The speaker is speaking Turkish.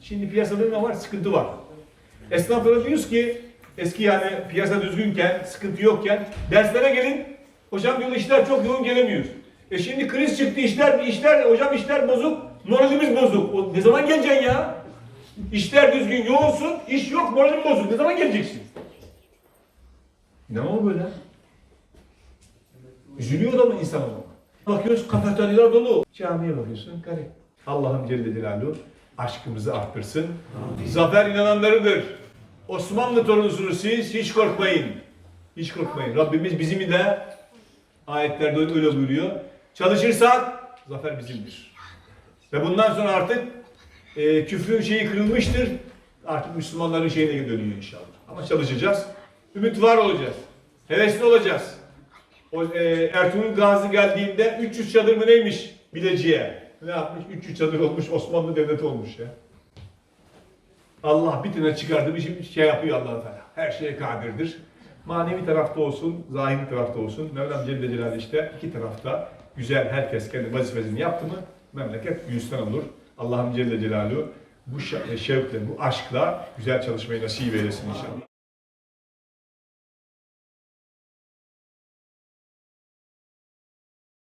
Şimdi piyasada ne var? Sıkıntı var. Esnaflara diyoruz ki eski yani piyasa düzgünken, sıkıntı yokken derslere gelin. Hocam diyor işler çok yoğun gelemiyoruz. E şimdi kriz çıktı işler, işler, hocam işler bozuk, moralimiz bozuk. O, ne zaman geleceksin ya? İşler düzgün, yoğunsun, iş yok, moralim bozuk. Ne zaman geleceksin? Ne o böyle? Üzülüyor da mı insan o? Bakıyoruz kafeteryalar dolu. Camiye bakıyorsun garip. Allah'ım Celle Celaluhu aşkımızı arttırsın. Zafer inananlarıdır. Osmanlı torunusunuz siz hiç korkmayın. Hiç korkmayın. Rabbimiz bizimi de ayetlerde öyle buyuruyor. Çalışırsak zafer bizimdir. Ve bundan sonra artık e, küfrün şeyi kırılmıştır. Artık Müslümanların şeyine dönüyor inşallah. Ama çalışacağız. Ümit var olacağız. Hevesli olacağız. O, e, Ertuğrul Gazi geldiğinde 300 çadır mı neymiş Bilecik'e? Ne yapmış? 300 çadır olmuş, Osmanlı Devleti olmuş ya. Allah bir tane çıkardı bir şey, şey yapıyor allah Teala. Her şeye kadirdir. Manevi tarafta olsun, zahiri tarafta olsun. Mevlam Celle Celaluhu işte iki tarafta güzel herkes kendi vazifesini yaptı mı memleket gülistan olur. Allah'ım Celle Celaluhu bu şevkle, bu aşkla güzel çalışmayı nasip eylesin inşallah.